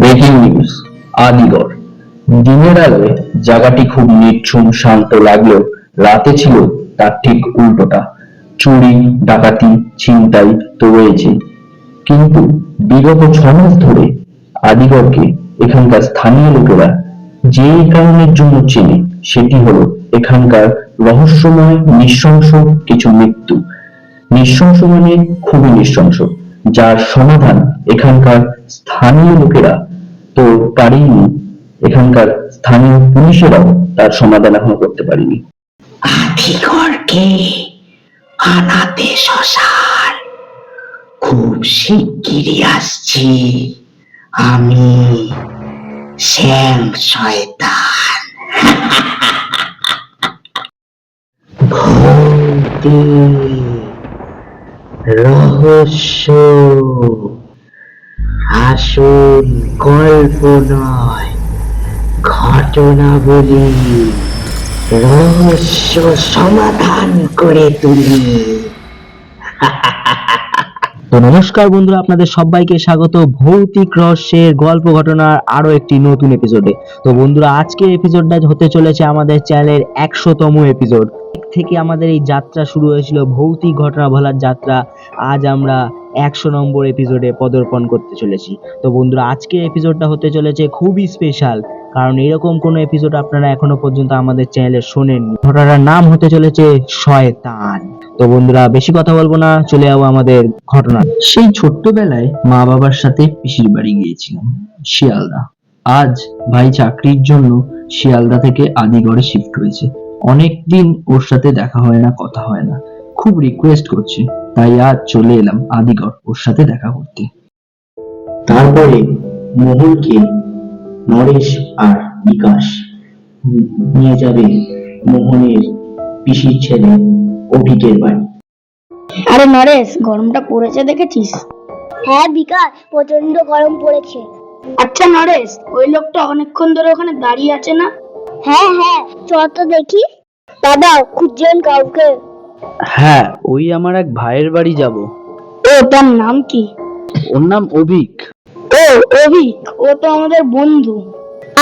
Breaking news, আদিগড়। দিনের আলোয় জায়গাটি খুব নির্ঝুম, শান্ত লাগলেও রাতে ছিল তার ঠিক উল্টোটা। চুরি, ডাকাতি, ছিনতাই তো রয়েছে। কিন্তু বিগত ছ মাস ধরে আদিগড়কে এখানকার স্থানীয় লোকেরা যে কারণের জন্য চেনে, সেটি হলো এখানকার রহস্যময়, নৃশংস কিছু মৃত্যু। নৃশংস মানে খুবই নৃশংস, যার সমাধান এখানকার স্থানীয় লোকেরা তো পারেনি এখানকার স্থানীয় পুলিশেরাও তার সমাধান এখনও করতে পারেনি। আনাতে খুব শিগগিরই আসছি। আমি শ্যাম শয়তান। রহস্য। আসল গল্প নয় ঘটনা বলি রহস্য সমাধান করে তুলি। তো নমস্কার বন্ধুরা, আপনাদের সবাইকে স্বাগত। ভৌতিক রহস্যের গল্প ঘটনার আরও একটি নতুন এপিসোডে তো বন্ধুরা, আজকের এপিসোডটা হতে চলেছে আমাদের চ্যানেলের একশোতম এপিসোড থেকে আমাদের এই যাত্রা শুরু হয়েছিল, ভৌতিক ঘটনা বলার যাত্রা। আজ আমরা একশো নম্বর এপিসোডে পদার্পণ করতে চলেছি। তো বন্ধুরা আজকের এপিসোডটা হতে চলেছে খুবই স্পেশাল কারণ এরকম কোনো এপিসোড আপনারা এখনও পর্যন্ত আমাদের চ্যানেলে শোনেননি। ঘটনার নাম হতে চলেছে শয়তান। তো বন্ধুরা, বেশি কথা বলব না, চলে যাব আমাদের ঘটনা। সেই ছোট্টবেলায় মা বাবার সাথে পিসির বাড়ি গিয়েছিলাম, শিয়ালদা। আজ ভাই চাকরির জন্য শিয়ালদা থেকে আদিগড়ে শিফট হয়েছে। অনেকদিন ওর সাথে দেখা হয় না, কথা হয় না। খুব রিকোয়েস্ট করছে। তাই আজ চলে এলাম আদিগড় ওর সাথে দেখা করতে। তারপরে মোহনকে নরেশ আর বিকাশ নিয়ে যাবে মোহনের পিসির ছেলে অভিকের বাড়ি। আরে নরেশ গরমটা পড়েছে দেখেছিস? হ্যাঁ বিকাশ প্রচণ্ড গরম পড়েছে। আচ্ছা নরেশ ওই লোকটা অনেকক্ষণ ধরে ওখানে দাঁড়িয়ে আছে না? হ্যাঁ হ্যাঁ চ তো দেখি। দাদা খুঁজছেন কাউকে? হ্যাঁ ওই আমার এক ভাইয়ের বাড়ি যাব। ও তার নাম কি? ওর নাম অভিক। ও অভিক ও তো আমাদের বন্ধু।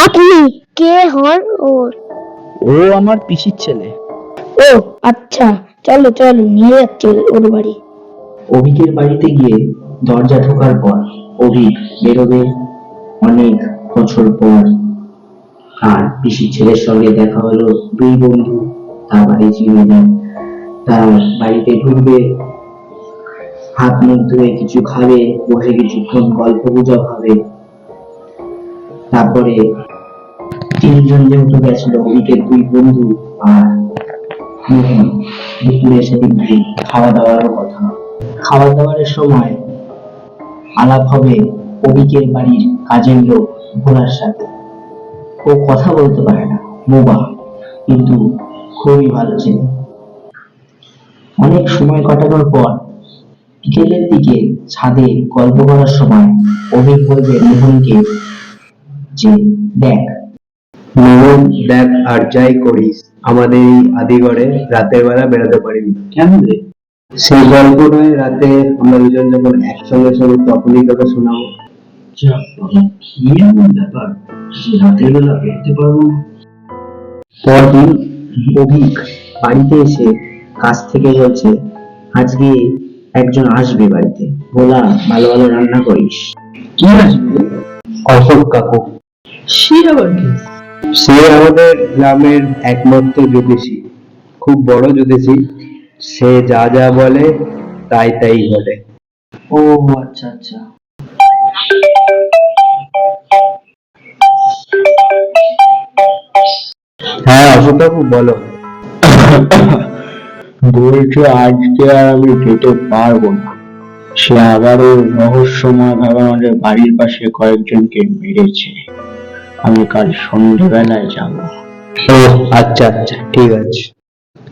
আপনি কে হন ওর? ও আমার পিসির ছেলে। ও আচ্ছা চলো চলো নিয়ে যাচ্ছে ওর বাড়ি। অভিকের বাড়িতে গিয়ে দরজা ঢোকার পর অভিক বেরোবে অনেক বছর পর। আর পিসির ছেলের সঙ্গে দেখা হলো দুই বন্ধু তার বাড়ি চিনে যায় তার বাড়িতে ঢুকবে। হাত মুখ ধুয়ে কিছু খাবে, বসে কিছুক্ষণ গল্প গুজব হবে। তারপরে তিনজন যেহেতু গেছিল অভিকের দুই বন্ধু আর দুপুরে সেদিন খাওয়া দাওয়ারও কথা। খাওয়া দাওয়ার সময় আলাপ হবে অভিকের বাড়ির কাজের লোক ভোলার সাথে। ও কথা বলতে পারে না, বোবা, কিন্তু খুবই ভালো ছেলে। অনেক সময় কাটানোর পর বিকেলের দিকে ছাদে গল্প করার সময় অভিক বলবে মোহনকে যে দেখ। মোহন দেখ আর যাই করিস আমাদের এই আদিগড়ে রাতের বেলা বেরোতে পারবি কেন রে? সেই গল্প নয় রাতে আমরা দুজন যখন একসঙ্গে শোনো তখনই তোকে শোনাবো। কি এমন ব্যাপার? রাতের বেলা বেরোতে পারব? পরদিন অভিক বাড়িতে এসে কাজ থেকে বলছে আজকে একজন আসবে বাড়িতে। বলা ভালো ভালো রান্না করিস। কি আসবে? অশোক কাকু। সে আবার কি? সে আমাদের গ্রামের একমাত্র জ্যোতিষী। খুব বড় জ্যোতিষী। সে যা যা বলে তাই তাই বলে। ও আচ্ছা আচ্ছা। হ্যাঁ অশোক কাকু বলো। বলছে আজকে আর আমি যেতে পারব না। সে আবারও রহস্যময় ভাবে আমাদের বাড়ির পাশে কয়েকজনকে মেরেছে। আমি কাল সন্ধ্যেবেলায় যাব। ও আচ্ছা আচ্ছা ঠিক আছে।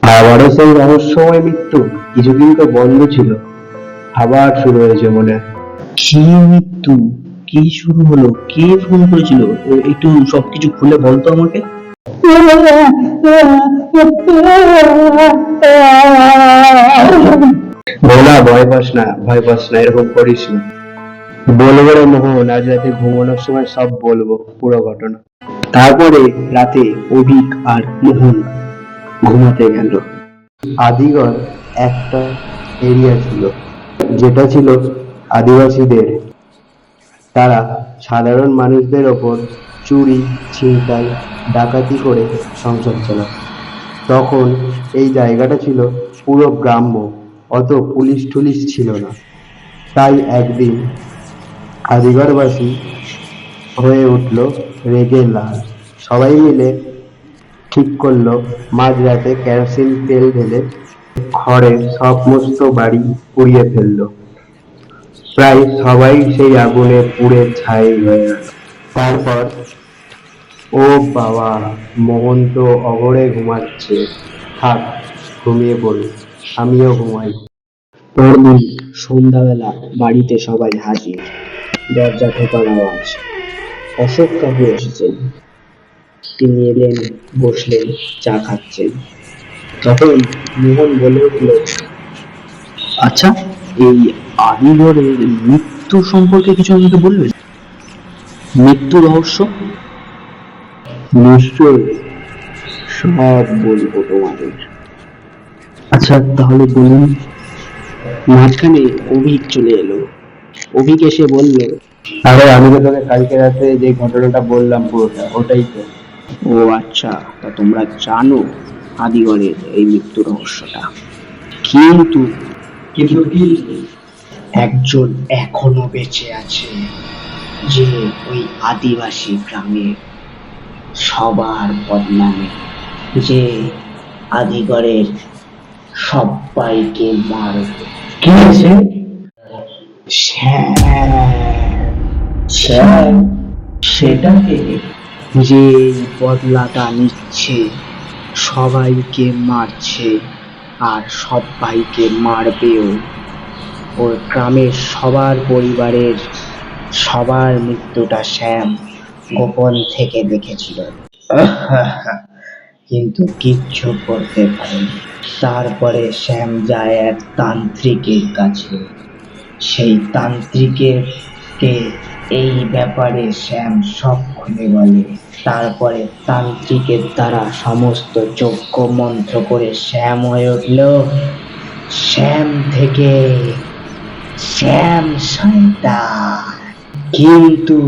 আবারও সেই রহস্যময় মৃত্যু। কিছুদিন তো বন্ধ ছিল। আবার শুরু হয়েছে মনে। কি মৃত্যু? কি শুরু হলো? কে ফোন করেছিল? একটু সবকিছু খুলে বলতো আমাকে। ভোলা ভয় পাস না, ভয় পাস না, এরকম করিস না। বলব রে মোহন, আজ রাতে ঘুমানোর সময় সব বলব, পুরো ঘটনা। তারপরে রাতে অভিক আর মোহন ঘুমাতে গেল। আদিগড় একটা এরিয়া ছিল, যেটা ছিল আদিবাসীদের। তারা সাধারণ মানুষদের ওপর চুরি, ছিনতাই, ডাকাতি করে সংসার চালাত। তখন এই জায়গাটা ছিল পুরো গ্রাম্য, অত পুলিশ টুলিশ ছিল না। তাই একদিন আদিগড়বাসী হয়ে উঠল রেগে লাল সবাই মিলে ঠিক করল মাঝরাতে কেরোসিন তেল ঢেলে খড়ের সমস্ত বাড়ি পুড়িয়ে ফেলল। প্রায় সবাই সেই আগুনে পুড়ে ছাই হয়ে তারপর ও বাবা মোহন তো অগরে ঘুমাচ্ছে। থাক, ঘুমিয়ে পড়ুন আমিও ঘুমাই। পরদিন সন্ধ্যাবেলা বাড়িতে সবাই হাজির। দরজা ঠোকার আওয়াজ। অশোক কাকু এসেছেন। তিনি এলেন, বসলেন, চা খাচ্ছেন। তখন মোহন বলে উঠল আচ্ছা এই আদিগড়ের মৃত্যু সম্পর্কে কিছু আমাকে বলবে মৃত্যু রহস্য? নিশ্চয় সব বলব তোমাদের। আচ্ছা তাহলে বলুন। মাঝখানে অভিক চলে এলো। অভিক এসে বলল আরে আমি তো তোকে কালকে রাতে যে ঘটনাটা বললাম পুরোটা ওটাই তো। ও আচ্ছা তা তোমরা জানো আদিগড়ের এই মৃত্যু রহস্যটা। কিন্তু কিন্তু কি? একজন এখনও বেঁচে আছে যে ওই আদিবাসী গ্রামে সবার বদনামে যে আদিগড়ের সবাইকে মারবে। কি সেটাকে যে বদলাটা নিচ্ছে সবাইকে মারছে আর সবাইকে মারবেও। ওর গ্রামের সবার পরিবারের সবার মৃত্যুটা শ্যাম গোপন থেকে দেখেছিল। কিন্তু কিচ্ছু করতে পারেনি। তারপরে শ্যাম যায় এক তান্ত্রিকের কাছে। সেই তান্ত্রিকের কে এই ব্যাপারে শ্যাম সব খুলে বলে। তারপরে তান্ত্রিকের দ্বারা সমস্ত যজ্ঞ মন্ত্র করে শ্যাম হয়ে উঠল। শ্যাম থেকে শ্যাম শয়তান। কিন্তু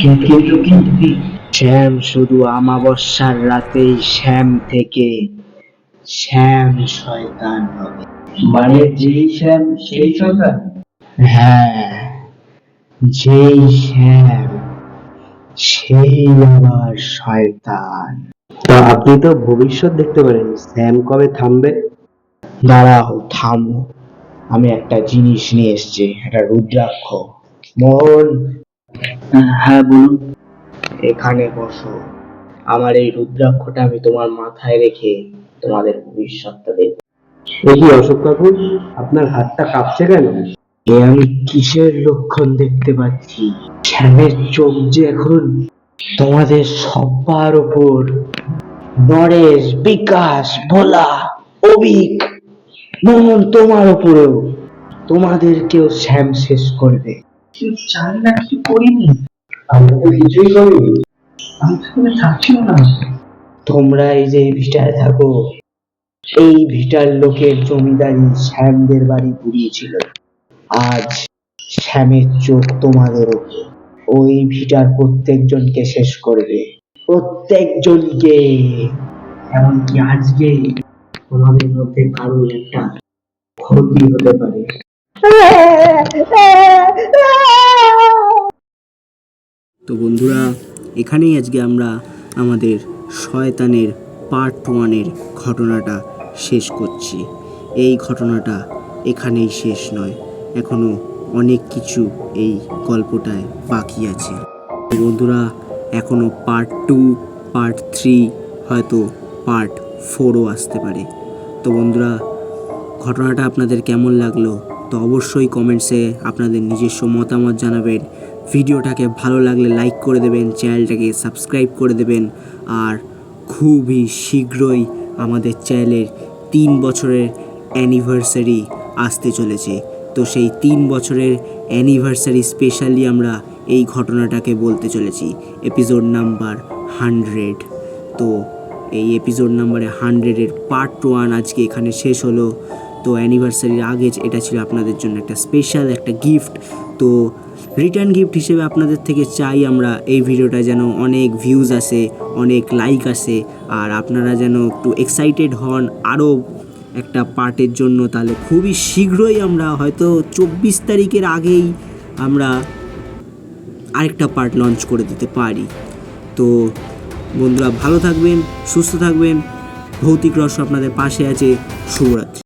কিন্তু কিন্তু শ্যাম শুধু আমাবস্যার রাতেই শ্যাম থেকে শ্যাম শয়তান হবে। মানে যেই শ্যাম সেই সন্তান হ্যাঁ যেই শ্যাম সেই আবার শয়তান। তা আপনি তো ভবিষ্যৎ দেখতে পারেন শ্যাম কবে থামবে? দাঁড়াও থামো। আমি একটা জিনিস নিয়ে এসেছি একটা রুদ্রাক্ষ। মোহন হ্যাঁ বলুন। এখানে বসো। আমার এই রুদ্রাক্ষটা আমি তোমার মাথায় রেখে তোমাদের ভবিষ্যৎটা দেব এ কি অশোক কাকু? আপনার হাতটা কাঁপছে কেন? এ আমি কিসের লক্ষণ দেখতে পাচ্ছি? শ্যামের চোখ যে এখন তোমাদের সবার উপর। নরেশ বিকাশ ভোলা অভিক মোহন তোমার উপরেও। তোমাদেরকেও শ্যাম শেষ করবে। চাই না কিছু করিনি। আমরা তো কিছুই করিনি। আমি থাকছিও না। তোমরা এই যে এই ভিটায় থাকো এই ভিটার লোকের জমিদারি শ্যামদের বাড়ি পুড়িয়েছিল। আজ শ্যামের চোখ তোমাদের ওপর ওই ভিটার প্রত্যেকজনকে শেষ করবে। প্রত্যেকজনকে। এমনকি আজকে তোমাদের মধ্যে কারও একটা ক্ষতি হতে পারে। তো বন্ধুরা, এখানেই আজকে আমরা আমাদের শয়তানের পার্ট ওয়ানের ঘটনাটা শেষ করছি। এই ঘটনাটা এখানেই শেষ নয় এখনও অনেক কিছু এই গল্পটায় বাকি আছে। বন্ধুরা এখনও পার্ট টু পার্ট থ্রি হয়তো পার্ট ফোরও আসতে পারে। তো বন্ধুরা, ঘটনাটা আপনাদের কেমন লাগল? তো অবশ্যই কমেন্টসে আপনাদের নিজস্ব মতামত জানাবেন। ভিডিওটাকে ভালো লাগলে লাইক করে দেবেন, চ্যানেলটাকে সাবস্ক্রাইব করে দেবেন, আর খুবই শীঘ্রই আমাদের চ্যানেলের তিন বছরের অ্যানিভার্সারি আসতে চলেছে। তো সেই তিন বছরের অ্যানিভার্সারি স্পেশালি আমরা এই ঘটনাটাকে বলতে চলেছি। Episode number hundred. তো এই এপিসোড নাম্বারে হান্ড্রেডের পার্ট ওয়ান আজকে এখানে শেষ হলো। তো অ্যানিভার্সারির আগে এটা ছিল আপনাদের জন্য একটা স্পেশাল একটা গিফট। তো রিটার্ন গিফট হিসেবে আপনাদের থেকে চাই আমরা এই ভিডিওটা যেন অনেক ভিউজ আসে, অনেক লাইক আসে, আর আপনারা যেন একটু এক্সাইটেড হন আরও একটা পার্টের জন্য। তাহলে খুবই শীঘ্রই আমরা হয়তো চব্বিশ তারিখের আগেই আমরা আরেকটা পার্ট লঞ্চ করে দিতে পারি। তো বন্ধুরা ভালো থাকবেন, সুস্থ থাকবেন। ভৌতিক রস আপনাদের পাশে আছে। শুভরাত্রি।